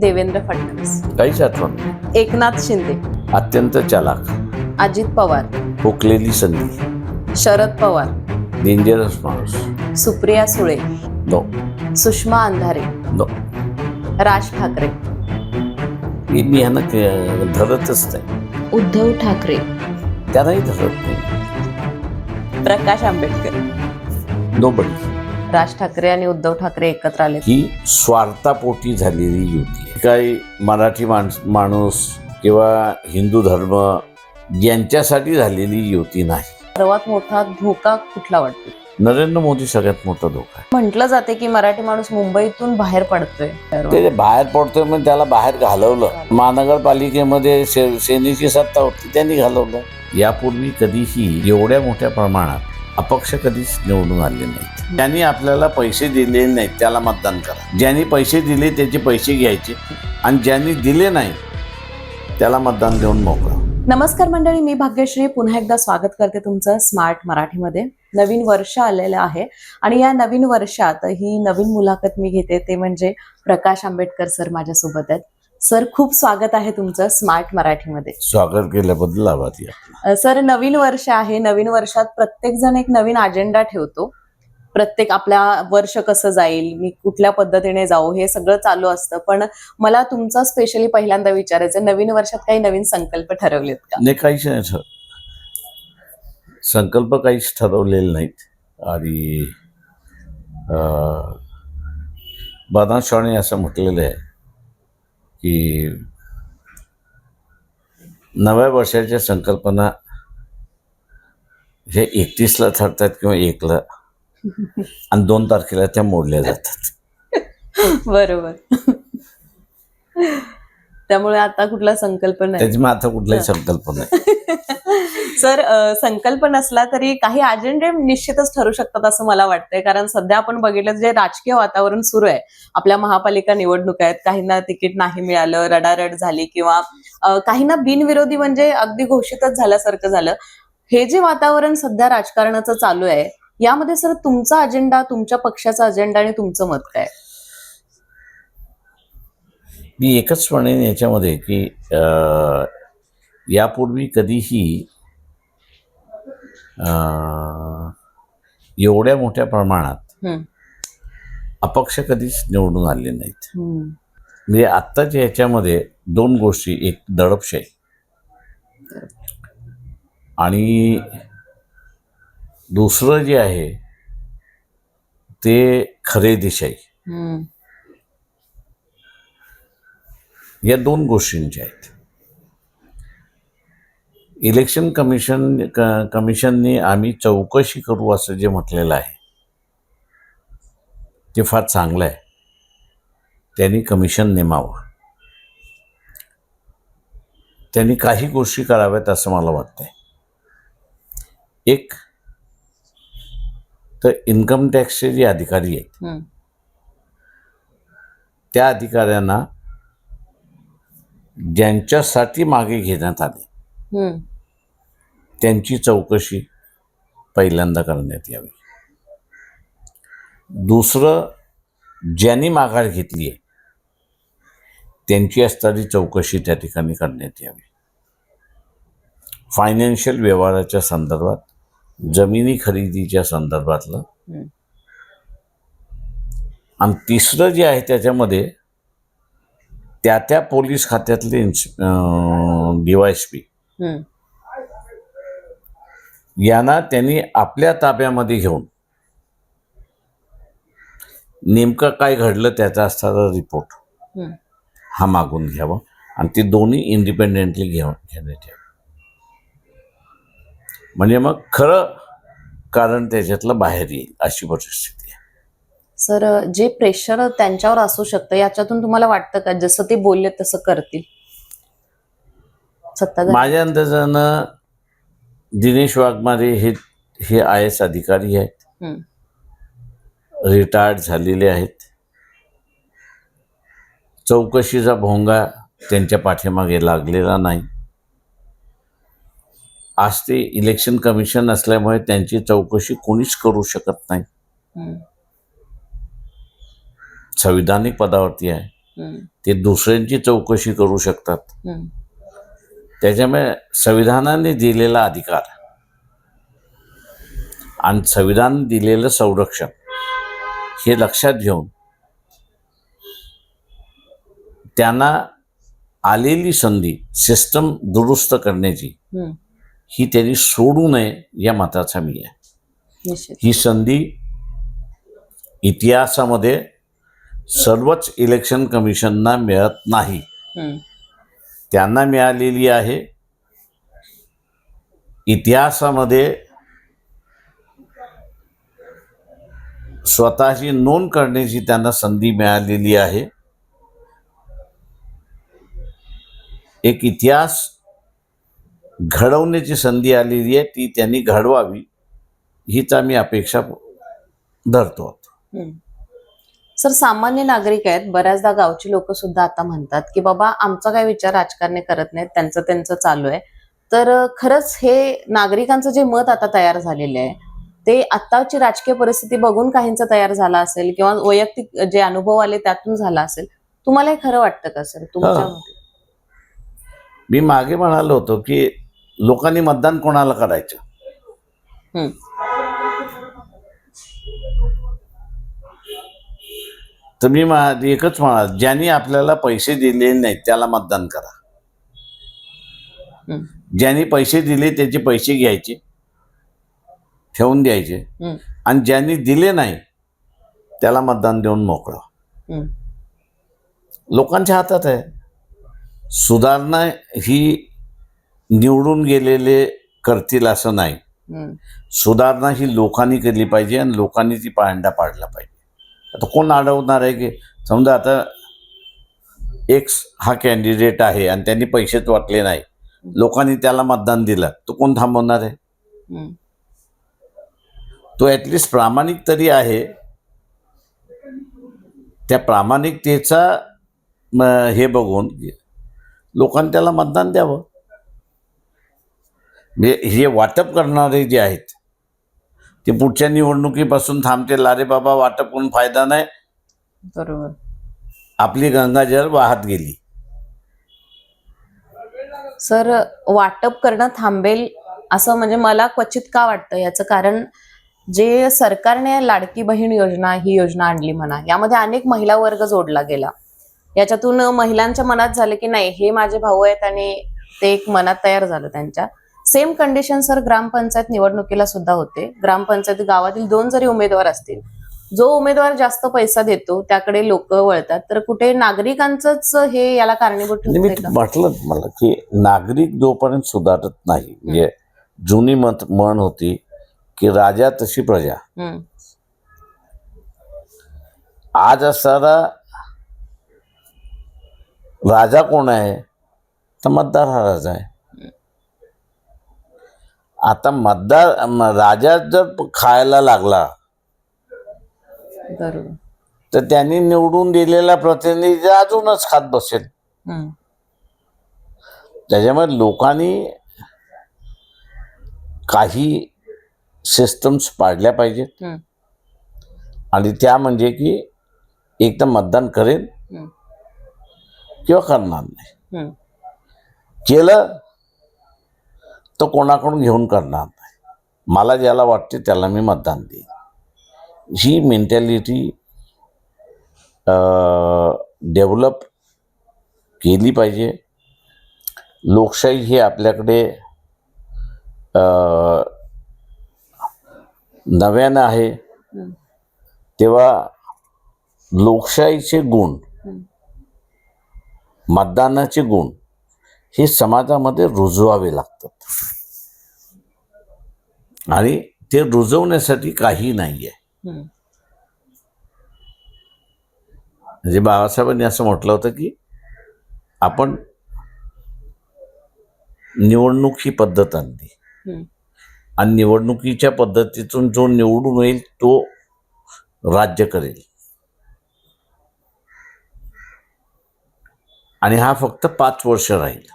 देवेंद्र फडणवीस. काहीच आठवण. एकनाथ शिंदे. अत्यंत चालाक. अजित पवार. हुकलेली संधी. शरद पवार. डेंजरस माणूस. सुप्रिया सुळे. नो सुषमा अंधारे. नो राज ठाकरे. मी ह्यांना के- धरतच नाही. उद्धव ठाकरे. त्यांनाही धरत नाही. प्रकाश आंबेडकर. नो बडी राज ठाकरे आणि उद्धव ठाकरे एकत्र आले ही स्वार्थापोटी झालेली युती आहे. काही मराठी माणस माणूस किंवा हिंदू धर्म यांच्यासाठी झालेली युती नाही. सर्वात मोठा धोका कुठला वाटतो? नरेंद्र मोदी सगळ्यात मोठा धोका आहे. म्हटलं जाते की मराठी माणूस मुंबईतून बाहेर पडतोय. ते बाहेर पडतोय म्हणजे त्याला बाहेर घालवलं. महानगरपालिकेमध्ये से- सेनेची सत्ता होती त्यांनी घालवलं. यापूर्वी कधीही एवढ्या मोठ्या प्रमाणात अपक्ष कधीच निवडून आले नाहीत. ज्यांनी आपल्याला पैसे दिले नाहीत त्याला मतदान करा. ज्यांनी पैसे दिले त्याचे पैसे घ्यायचे. आणि ज्यांनी दिले नाही त्याला मतदान देऊन मोकळा. नमस्कार मंडळी मी भाग्यश्री. पुन्हा एकदा स्वागत करते तुमचं स्मार्ट मराठीमध्ये. नवीन वर्ष आलेलं आहे. आणि या नवीन वर्षात ही नवीन मुलाखत मी घेते. ते म्हणजे प्रकाश आंबेडकर सर माझ्यासोबत आहेत. सर खूप स्वागत आहे तुमचं स्मार्ट मराठीमध्ये. स्वागत केल्याबद्दल आभारी सर नवीन वर्ष आहे. नवीन वर्षात प्रत्येक जण एक नवीन अजेंडा ठेवतो. प्रत्येक आपल्या वर्ष कसं जाईल मी कुठल्या पद्धतीने जाऊ हे सगळं चालू असतं. पण मला तुमचं स्पेशली पहिल्यांदा विचारायचं नवीन वर्षात काही नवीन संकल्प ठरवलेत का? नाही काहीच नाही संकल्प काहीच ठरवलेले नाहीत. आणि बदाम असं म्हटलेलं आहे की नव्या वर्षाच्या संकल्पना हे एकतीसला ठरतात किंवा एकला. आणि दोन तारखेला त्या मोडल्या जातात. बरोबर. त्यामुळे आता कुठला संकल्प नाही. त्याच्यामुळे आता कुठलाही संकल्प नाही. सर संकल्प नसला तरी काही अजेंडे निश्चितच ठरू शकतात असं मला वाटतंय. कारण सध्या आपण बघितलं जे राजकीय वातावरण सुरू आहे आपल्या महापालिका निवडणुका आहेत काहींना तिकीट नाही मिळालं रडारड झाली किंवा काहींना बिनविरोधी म्हणजे अगदी घोषितच झाल्यासारखं झालं. हे जे वातावरण सध्या राजकारणाचं चालू आहे यामध्ये सर तुमचा अजेंडा तुमच्या पक्षाचा अजेंडा आणि तुमचं मत काय? मी एकच म्हणेन याच्यामध्ये की यापूर्वी कधीही एवढ्या मोठ्या प्रमाणात. अपक्ष कधीच निवडून आले नाहीत. म्हणजे आत्ताच्या याच्यामध्ये दोन गोष्टी एक दडपशाही आणि दुसरं जे आहे ते खरेदीशाही. या दोन गोष्टींच्या आहेत इलेक्शन कमिशन क- कमिशनने आम्ही चौकशी करू असं जे म्हटलेलं आहे ते फार चांगलं आहे त्यांनी कमिशन नेमावं त्यांनी काही गोष्टी कराव्यात असं मला वाटतंय एक तर इन्कम टॅक्सचे जे अधिकारी आहेत. त्या अधिकाऱ्यांना ज्यांच्यासाठी मागे घेण्यात आले. त्यांची चौकशी पहिल्यांदा करण्यात यावी दुसरं ज्यांनी माघार घेतली आहे त्यांची असणारी चौकशी त्या ठिकाणी करण्यात यावी फायनान्शियल व्यवहाराच्या संदर्भात जमिनी खरेदीच्या संदर्भातलं. आणि तिसरं जे आहे त्याच्यामध्ये त्या त्या पोलीस खात्यातले डीवायसपी हम्म. यांना त्यांनी आपल्या ताब्यामध्ये घेऊन नेमकं काय घडलं त्याचा असणारा रिपोर्ट. हा मागून घ्यावा आणि ते दोन्ही इंडिपेंडेंटली घेऊन घेण्यात यावं. म्हणजे मग खरं कारण त्याच्यातलं बाहेर येईल अशी परिस्थिती आहे. सर जे प्रेशर त्यांच्यावर असू शकतं याच्यातून तुम्हाला वाटतं का? जसं ते बोलले तसं करतील. सत्ताधारी? माझ्या अंदाजानं दिनेश वाघमारे हे हे आय एस अधिकारी आहेत. रिटायर्ड झालेले आहेत. चौकशीचा भोंगा त्यांच्या पाठीमागे लागलेला नाही. आज ते इलेक्शन कमिशन असल्यामुळे त्यांची चौकशी कोणीच करू शकत नाही. संविधानिक पदावरती आहे. ते दुसऱ्यांची चौकशी करू शकतात. त्याच्यामुळे संविधानाने दिलेला अधिकार आणि संविधान दिलेलं संरक्षण हे लक्षात घेऊन त्यांना आलेली संधी सिस्टम दुरुस्त करण्याची. ही त्यांनी सोडू नये या मताचा मी आहे. ही संधी इतिहासामध्ये सर्वच इलेक्शन कमिशनना मिळत नाही. त्यांना मिळालेली आहे. इतिहासामध्ये स्वतःची नोंद करण्याची त्यांना संधी मिळालेली आहे. एक इतिहास घडवण्याची संधी आलेली आहे ती त्यांनी घडवावी हीच आम्ही अपेक्षा धरतो. हम्म. सर सामान्य नागरिक आहेत. बऱ्याचदा गावची लोक सुद्धा आता म्हणतात की बाबा आमचा काय विचार राजकारणी करत नाहीत. त्यांचं त्यांचं चालू आहे. तर खरंच हे नागरिकांचं जे मत आता तयार झालेलं आहे ते आत्ताची राजकीय परिस्थिती बघून काहींचं तयार झालं असेल किंवा वैयक्तिक जे अनुभव आले त्यातून झाला असेल तुम्हाला हे खरं वाटतं का सर? तुमच्या? मी मागे म्हणालो होतो की लोकांनी मतदान कोणाला करायचं? तर मी मा- एकच म्हणाल ज्यांनी आपल्याला पैसे दिले नाहीत त्याला मतदान करा. ज्यांनी पैसे दिले त्याचे पैसे घ्यायचे ठेवून द्यायचे. आणि ज्यांनी दिले नाही त्याला मतदान देऊन मोकळं. लोकांच्या हातात आहे. सुधारणा ही निवडून गेलेले करतील असं नाही. सुधारणा ही लोकांनी केली पाहिजे आणि लोकांनी ती पायंडा पाडला पाहिजे. आता कोण अडवणार आहे की? समजा आता एक्स हा कॅन्डिडेट आहे आणि त्यांनी पैसेच वाटले नाही. लोकांनी त्याला मतदान दिलं. तो कोण थांबवणार आहे? तो ॲटलिस्ट प्रामाणिक तरी आहे. त्या प्रामाणिकतेचा हे बघून लोकांनी त्याला मतदान द्यावं. म्हणजे हे वाटप करणारे जे आहेत ते पुढच्या निवडणुकीपासून थांबतील अरे बाबा वाटप करून फायदा नाही. बरोबर. आपली गंगाजल वाहत गेली. सर वाटप करणं थांबेल असं म्हणजे मला क्वचित का वाटतं? याचं कारण जे सरकारने लाडकी बहीण योजना ही योजना आणली म्हणा यामध्ये अनेक महिला वर्ग जोडला गेला. याच्यातून महिलांच्या मनात झालं की नाही हे माझे भाऊ आहेत आणि ते एक मनात तयार झालं त्यांच्या. सेम कंडिशन सर ग्रामपंचायत निवडणुकीला सुद्धा होते. ग्रामपंचायत गावातील दोन जरी उमेदवार असतील जो उमेदवार जास्त पैसा देतो त्याकडे लोक वळतात. तर कुठे नागरिकांचंच हे याला कारणीभूत म्हटलं मला की नागरिक जोपर्यंत सुधारत नाही म्हणजे जुनी मत म्हण होती की राजा तशी प्रजा. आज असणारा राजा कोण आहे? तर मतदार हा राजा आहे. आता मतदार म- राजा जर खायला लागला बरोबर. तर त्यांनी निवडून दिलेला प्रतिनिधी अजूनच खात बसेल. हम्म, त्याच्यामुळे लोकांनी काही सिस्टम्स पाडल्या पाहिजेत. हम्म, आणि त्या म्हणजे की एक तर मतदान करेल हम्म, किंवा करणार नाही. हम्म. केलं तर कोणाकडून घेऊन करणार नाही. मला ज्याला वाटते त्याला मी मतदान देईन. ही मेंटॅलिटी डेव्हलप केली पाहिजे. लोकशाही ही आपल्याकडे नव्यानं आहे. तेव्हा लोकशाहीचे गुण. मतदानाचे गुण हे समाजामध्ये रुजवावे लागतात. आणि ते रुजवण्यासाठी काही नाही आहे म्हणजे बाबासाहेबांनी असं म्हटलं होतं की आपण निवडणूक ही पद्धत आणली. आणि निवडणुकीच्या पद्धतीतून जो निवडून येईल तो राज्य करेल. आणि हा फक्त पाच वर्ष राहील.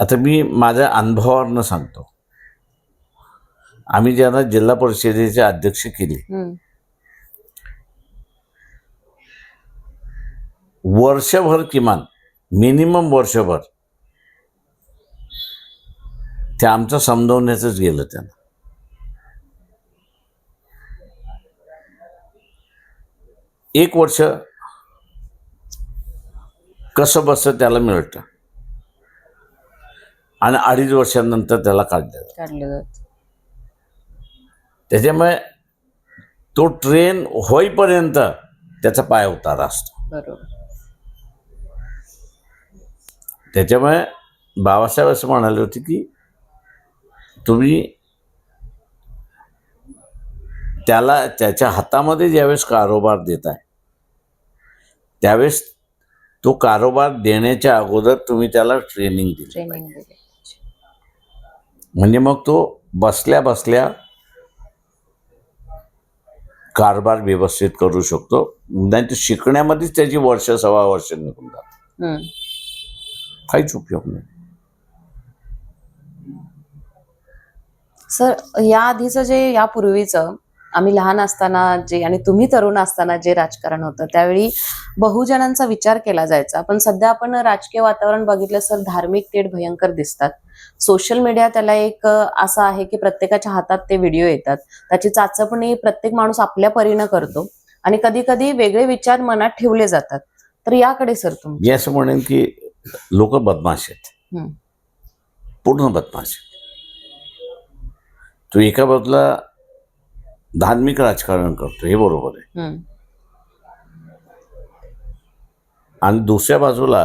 आता मी माझ्या अनुभवावरनं सांगतो. आम्ही ज्यांना जिल्हा परिषदेचे अध्यक्ष केले वर्षभर किमान मिनिमम वर्षभर ते आमचं समजवण्याचंच गेलं त्यांना. एक वर्ष कसं बसं त्याला मिळतं. आणि अडीच वर्षानंतर त्याला काढलं जातं. काढलं जात. त्याच्यामुळे तो ट्रेन होईपर्यंत त्याचा पाय उतारा असतो. बरोबर. त्याच्यामुळे बाबासाहेब असं म्हणाले होते की तुम्ही त्याला त्याच्या हातामध्ये ज्यावेळेस कारोबार देताय त्यावेळेस तो कारोबार देण्याच्या अगोदर तुम्ही त्याला ट्रेनिंग दिली ट्रेनिंग दिली. म्हणजे मग तो बसल्या बसल्या कारभार व्यवस्थित करू शकतो. नाही तर शिकण्यामध्येच त्याची वर्ष सव्वा वर्ष निघून जात. काहीच उपयोग नाही. सर या आधीचं जे यापूर्वीचं आम्ही लहान असताना जे आणि तुम्ही तरुण असताना जे राजकारण होतं त्यावेळी बहुजनांचा विचार केला जायचा. पण सध्या आपण राजकीय वातावरण बघितलं सर धार्मिक तेढ भयंकर दिसतात. सोशल मीडिया त्याला एक असं आहे की प्रत्येकाच्या हातात ते व्हिडिओ येतात. त्याची चाचपणी प्रत्येक माणूस आपल्या परीनं करतो आणि कधी कधी वेगळे विचार मनात ठेवले जातात. तर याकडे सर तुम्ही मी असं म्हणेन की लोक बदमाश आहेत. पूर्ण बदमाश तो एका बाजूला धार्मिक राजकारण करतो हे बरोबर आहे. आणि दुसऱ्या बाजूला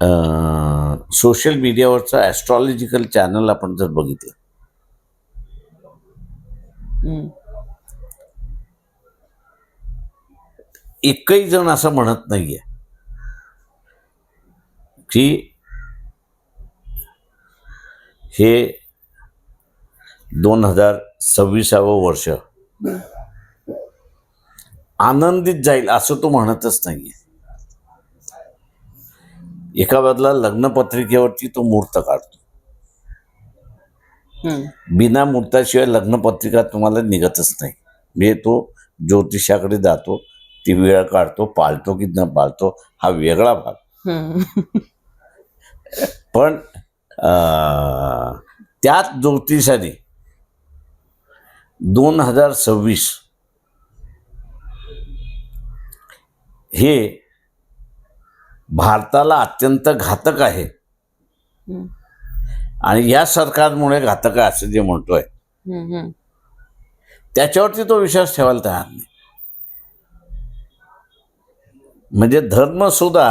सोशल मीडियावरचं ॲस्ट्रॉलॉजिकल चॅनल आपण जर बघितलं. एकही जण असं म्हणत नाहीये. की हे दोन हजार सव्वीसावं वर्ष आनंदित जाईल असं तो म्हणतच नाहीये. एका बाजूला लग्नपत्रिकेवरती तो मुहूर्त काढतो. बिना मुहूर्ताशिवाय लग्नपत्रिका तुम्हाला निघतच नाही म्हणजे तो ज्योतिषाकडे जातो ती वेळ काढतो पाळतो की न पाळतो हा वेगळा भाग. पण त्याच ज्योतिषाने दोन हजार सव्वीस हे भारताला अत्यंत घातक आहे. आणि या सरकारमुळे घातक आहे असं जे म्हणतोय. त्याच्यावरती तो विश्वास ठेवायला तयार नाही म्हणजे धर्म सुद्धा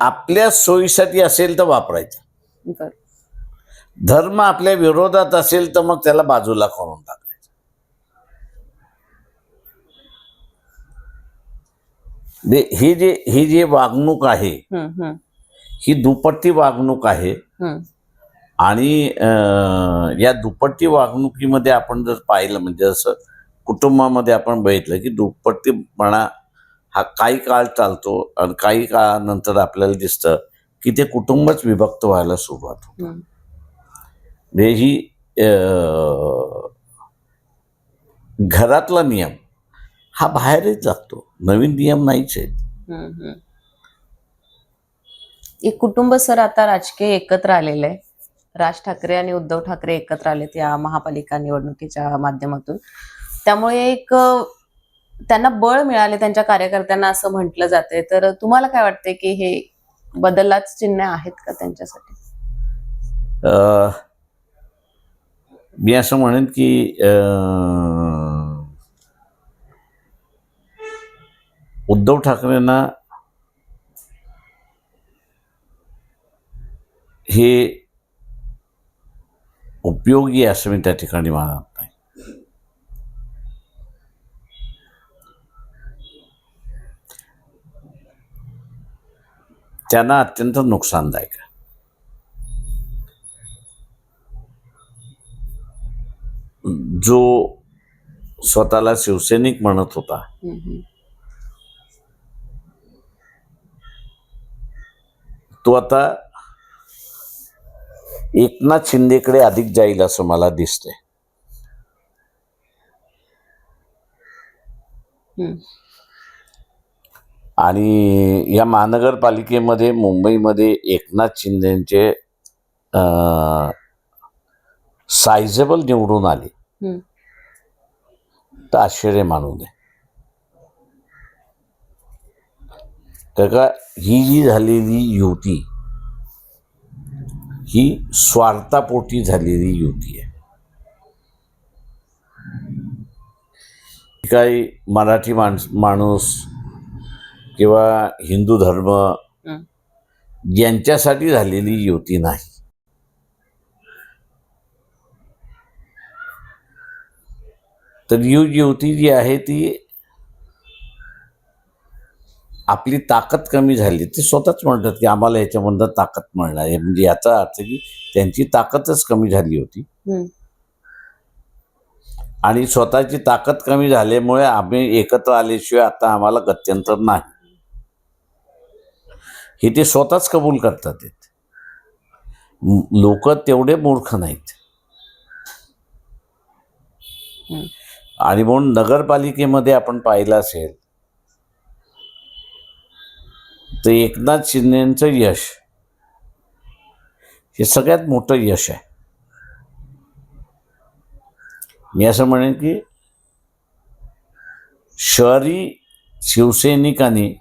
आपल्या सोयीसाठी असेल तर वापरायचं. धर्म आपल्या विरोधात असेल तर मग त्याला बाजूला करून टाकायचं ही जे ही जी वागणूक आहे. ही दुपट्टी वागणूक आहे. आणि या दुपट्टी वागणुकीमध्ये आपण जर पाहिलं म्हणजे असं कुटुंबामध्ये आपण बघितलं की दुपट्टीपणा हा काही काळ चालतो आणि काही काळानंतर आपल्याला दिसतं की ते कुटुंबच विभक्त व्हायला सुरुवात होते. म्हणजे ही घरातला नियम हा बाहेरच लागतो नवीन नियम नाहीच आहेत. एक कुटुंब सर आता राजकीय एकत्र आलेलं आहे राज ठाकरे आणि उद्धव ठाकरे एकत्र आलेत या महापालिका निवडणुकीच्या माध्यमातून. त्यामुळे एक त्यांना बळ मिळाले त्यांच्या कार्यकर्त्यांना असं म्हटलं जाते तर तुम्हाला काय वाटते की हे बदलाच चिन्ह आहेत का त्यांच्यासाठी? मी असं म्हणेन की अ, उद्धव ठाकरेंना हे उपयोगी असं मी त्या ठिकाणी मानत नाही. त्यांना अत्यंत नुकसानदायक जो स्वतःला शिवसैनिक म्हणत होता तो आता एकनाथ शिंदेकडे अधिक जाईल असं मला दिसतंय. आणि या महानगरपालिकेमध्ये मुंबईमध्ये एकनाथ शिंदेचे सायझेबल निवडून आले. तर आश्चर्य मानू नये. का ही जी झालेली युती ही स्वार्थापोटी झालेली युती आहे काही मराठी माणस माणूस किंवा हिंदू धर्म. यांच्यासाठी झालेली युती नाही तर यु युती जी आहे ती आपली ताकद कमी झाली ते स्वतःच म्हणतात की आम्हाला याच्यामधनं ताकद मिळणार. म्हणजे याचा अर्थ की त्यांची ताकदच कमी झाली होती. आणि स्वतःची ताकद कमी झाल्यामुळे आम्ही एकत्र आल्याशिवाय आता आम्हाला गत्यंतर नाही. हे ते स्वतःच कबूल करतात लोक तेवढे मूर्ख नाहीत. आणि म्हणून नगरपालिकेमध्ये आपण पाहिलं असेल तर एकनाथ शिंदेचं यश. हे सगळ्यात मोठं यश आहे. मी असं म्हणेन की शहरी शिवसैनिकांनी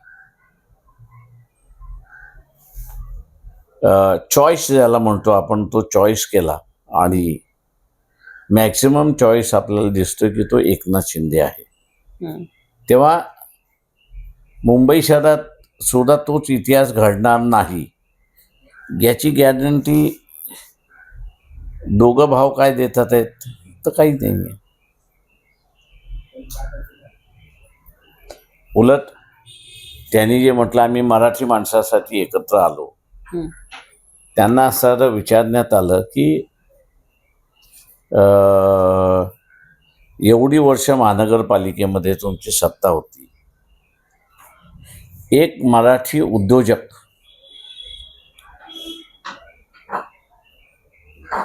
चॉईस ज्याला म्हणतो आपण तो चॉईस केला आणि मॅक्सिमम चॉईस आपल्याला दिसतो की तो एकनाथ शिंदे आहे. तेव्हा मुंबई शहरात सुद्धा तोच इतिहास घडणार नाही. याची गॅरंटी दोघं भाव काय देतात आहेत तर काही नाही आहे उलट त्यांनी जे म्हटलं आम्ही मराठी माणसासाठी एकत्र आलो. त्यांना असं विचारण्यात आलं की एवढी वर्ष महानगरपालिकेमध्ये तुमची सत्ता होती. एक मराठी उद्योजक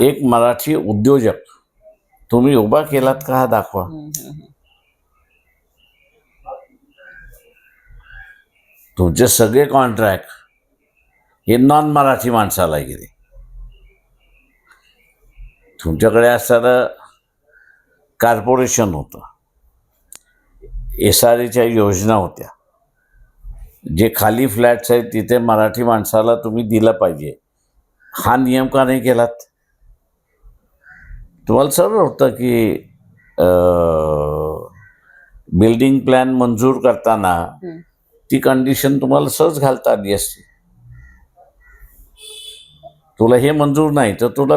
एक मराठी उद्योजक तुम्ही उभा केलात का हा दाखवा. तुमचे सगळे कॉन्ट्रॅक्ट हे नॉन मराठी माणसाला गेले. तुमच्याकडे असणारं कॉर्पोरेशन होतं. एस आर एच्या योजना होत्या. जे खाली फ्लॅट्स आहेत तिथे मराठी माणसाला तुम्ही दिलं पाहिजे. हा नियम का नाही केलात? तुम्हाला सरळ होतं की बिल्डिंग प्लॅन मंजूर करताना. ती कंडिशन तुम्हाला सहज घालता आली असती. तुला हे मंजूर नाही तर तुला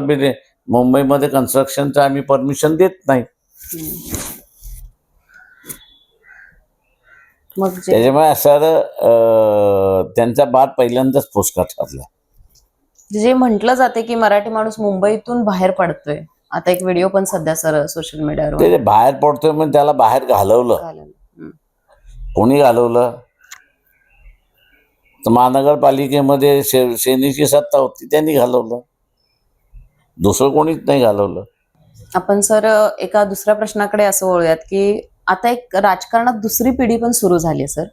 मुंबईमध्ये कन्स्ट्रक्शनचं आम्ही परमिशन देत नाही हम्म. मग जे त्याच्यामुळे असं अं, त्यांचा बाद पहिल्यांदाच फुसका ठरला जे म्हटलं जाते की मराठी माणूस मुंबईतून बाहेर पडतोय. आता एक व्हिडिओ पण सध्या सर सोशल मीडियावर ते बाहेर पडतोय म्हणजे त्याला बाहेर घालवलं. कोणी घालवलं? तर महानगरपालिकेमध्ये शे सेनेची सत्ता होती त्यांनी घालवलं. दुसरं कोणीच नाही घालवलं. आपण सर एका दुसऱ्या प्रश्नाकडे असं वळूयात की आता एक राजकारणात दुसरी पिढी पण सुरू झाली सर.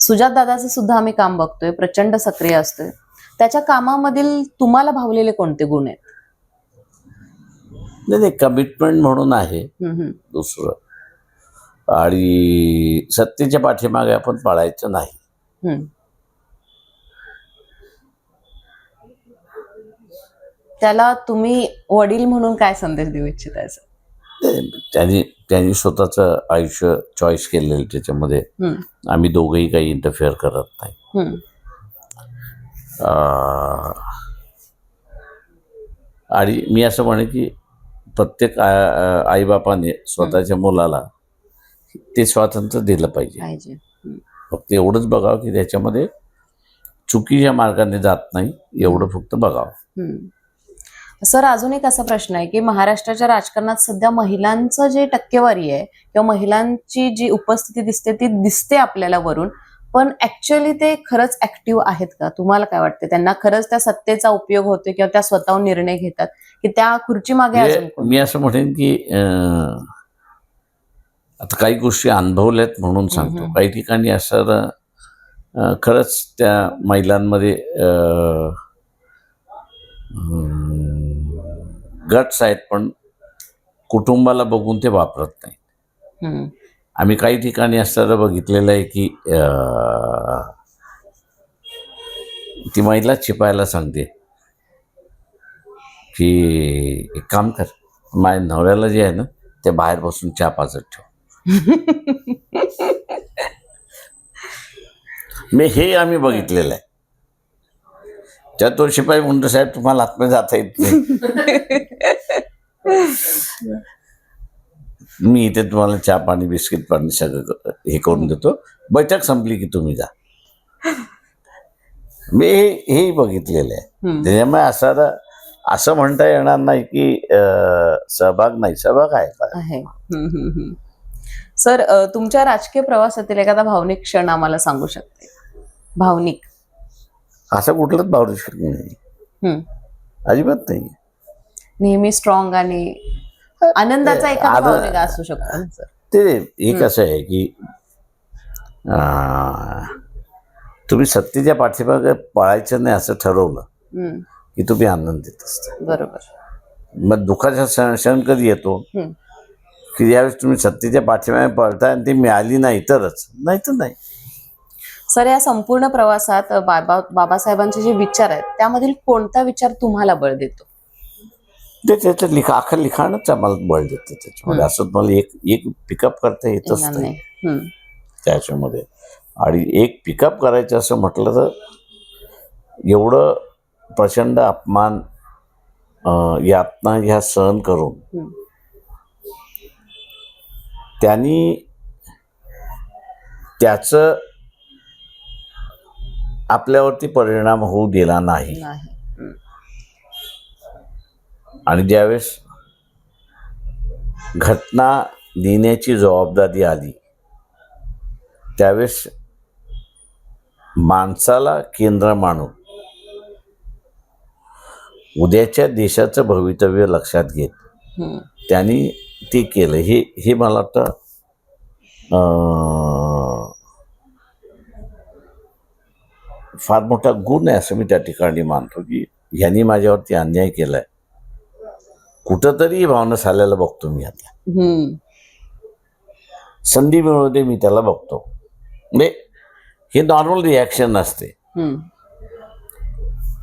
सुजात दादाचं सुद्धा आम्ही काम बघतोय प्रचंड सक्रिय असतोय. त्याच्या कामामधील तुम्हाला भावलेले कोणते गुण आहेत? नाही नाही कमिटमेंट म्हणून आहे. दुसरं. आणि सत्तेच्या पाठीमागे आपण पळायचं नाही. त्याला तुम्ही वडील म्हणून काय संदेश देऊ इच्छिताय सर? त्यांनी त्यांनी स्वतःचं आयुष्य चॉईस केलेलं त्याच्यामध्ये. आम्ही दोघंही काही इंटरफेअर करत नाही. आणि मी असं म्हणेन की प्रत्येक आईबापाने स्वतःच्या मुलाला ते स्वातंत्र्य दिलं पाहिजे. फक्त एवढंच बघावं की त्याच्यामध्ये चुकीच्या मार्गाने जात नाही एवढं फक्त बघावं. सर अजून एक असा प्रश्न आहे की महाराष्ट्राच्या राजकारणात सध्या महिलांचं जे टक्केवारी आहे किंवा महिलांची जी उपस्थिती दिसते ती दिसते आपल्याला वरून. पण ऍक्च्युअली ते खरंच ऍक्टिव्ह आहेत का? तुम्हाला काय वाटते? त्यांना खरंच त्या सत्तेचा उपयोग होतो किंवा त्या स्वतःहून निर्णय घेतात? की त्या खुर्ची मागे म्हणजे? मी असं म्हणेन की आता काही गोष्टी अनुभवल्यात म्हणून सांगतो. काही ठिकाणी असं खरंच त्या महिलांमध्ये गट्स आहेत पण कुटुंबाला बघून ते वापरत नाही. आम्ही काही ठिकाणी असताना बघितलेलं आहे की ती महिला छिपायला सांगते की एक काम कर माझ्या नवऱ्याला जे आहे ना ते बाहेर बसून चहा पाजत ठेव. मी हे आम्ही बघितलेलं आहे. त्या तो शिपाई म्हणतो साहेब तुम्हाला आतमध्ये जाता येत नाही. मी इथे तुम्हाला चहा पाणी बिस्किट पाणी सगळं हे करून देतो. बैठक संपली की तुम्ही जा. मी हे हेही बघितलेलं आहे. त्याच्यामुळे असं असं म्हणता येणार नाही की सहभाग नाही. सहभाग आहे. सर तुमच्या राजकीय प्रवासातील एखादा भावनिक क्षण आम्हाला सांगू शकते? भावनिक. असं कुठलंच भावनिक नाही. हम्म. अजिबात नाही. नेहमी स्ट्रॉंग आणि आनंदाचा आनंद- भावनिक असू शकतो ना, ते एक असं आहे की अं, तुम्ही सत्तेच्या पाठीमागे पळायचं नाही असं ठरवलं हम्म, की तुम्ही आनंदित असता. बरोबर. मग दुःखाचा क्षण क्षण कधी येतो? हम्म. की यावेळेस तुम्ही सत्तेच्या पाठीमागे पळताय आणि ती मिळाली नाही तरच. नाही तर नाही. सर या संपूर्ण प्रवासात बाबा बाबासाहेबांचे जे विचार आहेत त्यामधील कोणता विचार तुम्हाला बळ देतो? ते त्याचं लिखा अख्खं लिखाणच आम्हाला बळ देतं त्याच्यामध्ये. असं मला एक एक पिकअप करता येतच नाही. त्याच्यामध्ये. आणि एक पिकअप करायचं असं म्हटलं तर एवढं प्रचंड अपमान यातना ह्या सहन करून. त्यांनी त्याचं आपल्यावरती परिणाम होऊ दिला नाही. आणि ज्यावेळेस घटना लिहिण्याची जबाबदारी आली त्यावेळेस माणसाला केंद्र मानून उद्याच्या देशाचं भवितव्य लक्षात घेत त्यांनी ते केलं. हे हे मला वाटतं फार मोठा गुण आहे असं मी त्या ठिकाणी मानतो की ह्यांनी माझ्यावरती अन्याय केलाय. कुठंतरी भावना झालेला बघतो मी आता. संधी मिळू दे मी त्याला बघतो. म्हणजे हे नॉर्मल रिॲक्शन असते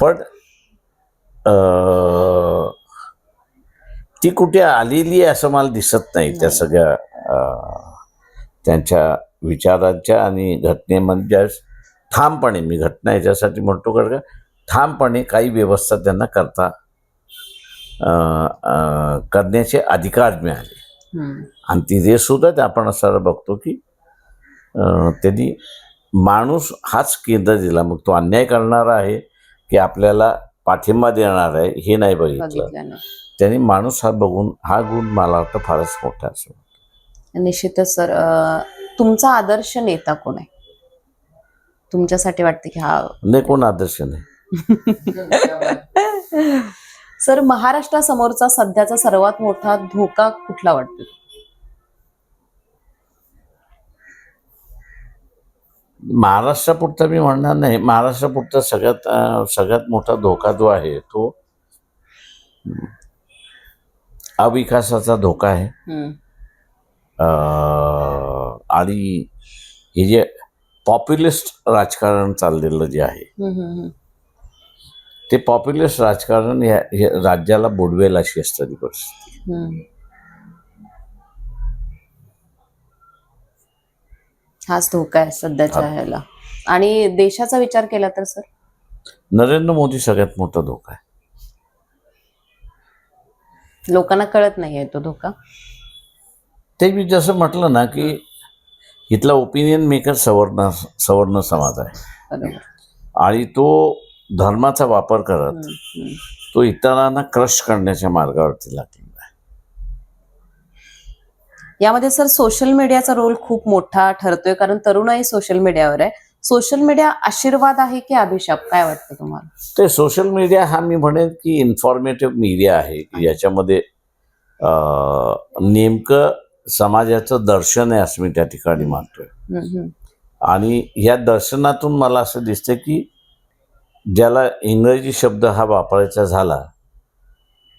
पण ती कुठे आलेली आहे असं मला दिसत नाही त्या. सगळ्या त्यांच्या विचारांच्या आणि घटनेमध्ये ठामपणे मी घटना याच्यासाठी म्हणतो कारण का ठामपणे काही व्यवस्था त्यांना करता करण्याचे अधिकार मिळाले. आणि तिथे सुद्धा ते आपण असं बघतो की त्यांनी माणूस हाच केंद्र दिला. मग तो अन्याय करणारा आहे की आपल्याला पाठिंबा देणार आहे हे नाही बघितलं. त्यांनी माणूस हा बघून हा गुण मला वाटतं फारच मोठा असो निश्चितच सर. तुमचा आदर्श नेता कोण आहे? तुमच्यासाठी वाटतं की हा नाही कोण आदर्श नाही. सर महाराष्ट्रासमोरचा सध्याचा सर्वात मोठा धोका कुठला वाटतो? महाराष्ट्रापुरता मी म्हणणार नाही. महाराष्ट्रापुरता सगळ्यात सगळ्यात मोठा धोका जो आहे तो अविकासाचा धोका आहे. आणि हे जे पॉप्युलिस्ट राजकारण चाललेलं जे आहे. ते पॉप्युलिस्ट राजकारण या राज्याला बुडवेल अशी असणारी परिस्थिती. हम्म. हाच धोका आहे सध्याच्या. ह्याला. आणि देशाचा विचार केला तर सर? नरेंद्र मोदी सगळ्यात मोठा धोका आहे. लोकांना कळत नाहीये तो धोका. ते मी जसं म्हटलं ना की इथला ओपिनियन मेकर सवर्ण सवर्ण समाज आहे. आणि तो धर्माचा वापर करत. तो इतरांना क्रश करण्याच्या मार्गावरती लागलेला आहे. यामध्ये सर सोशल मीडियाचा रोल खूप मोठा ठरतोय कारण तरुणही सोशल मीडियावर आहे. सोशल मीडिया आशीर्वाद आहे की अभिशाप? काय वाटतं तुम्हाला? ते सोशल मीडिया हा मी म्हणेन की इन्फॉर्मेटिव्ह मीडिया आहे. की याच्यामध्ये नेमकं समाजाचं दर्शन आहे असं मी त्या ठिकाणी मानतोय. आणि या दर्शनातून मला असं दिसतं की ज्याला इंग्रजी शब्द हा वापरायचा झाला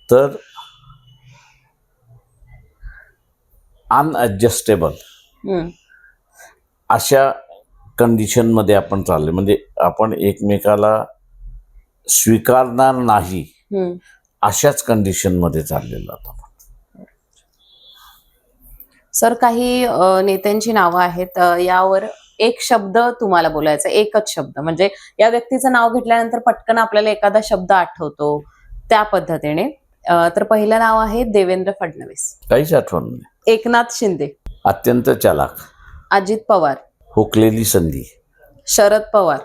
तर अनएडजस्टेबल हम्म. अशा कंडिशनमध्ये आपण चालले म्हणजे आपण एकमेकाला स्वीकारणार नाही. अशाच कंडिशनमध्ये चाललेलो आपण सर काही नेत्यांची नावं आहेत यावर एक शब्द तुम्हाला बोलायचा एकच शब्द. म्हणजे या व्यक्तीचं नाव घेतल्यानंतर पटकन आपल्याला एखादा शब्द आठवतो त्या पद्धतीने. तर पहिलं नाव आहे देवेंद्र फडणवीस. काहीच आठवण नाही. एकनाथ शिंदे. अत्यंत चालाक. अजित पवार. हुकलेली संधी. शरद पवार.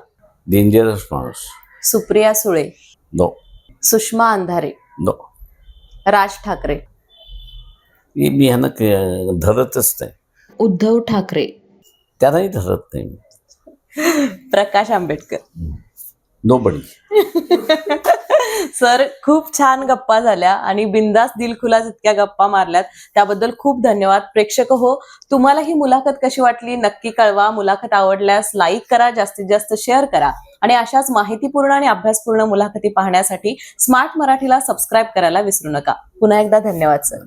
डेंजरस माणूस. सुप्रिया सुळे. नो सुषमा अंधारे. नो राज ठाकरे. मी ह्यानं धरतच नाही. उद्धव ठाकरे. त्यांनाही धरत नाही Prakash Ambedkar. No buddy sir खूप छान गप्पा झाल्या आणि बिंदास दिलखुलास इतक्या गप्पा मारल्यात त्याबद्दल खूप धन्यवाद. प्रेक्षक हो तुम्हाला ही मुलाखत कशी वाटली? नक्की कळवा. मुलाखत आवडल्यास लाईक करा जास्तीत जास्त शेअर करा. आणि अशाच माहितीपूर्ण आणि अभ्यासपूर्ण मुलाखती पाहण्यासाठी स्मार्ट मराठीला सबस्क्राईब करायला विसरू नका. पुन्हा एकदा धन्यवाद सर.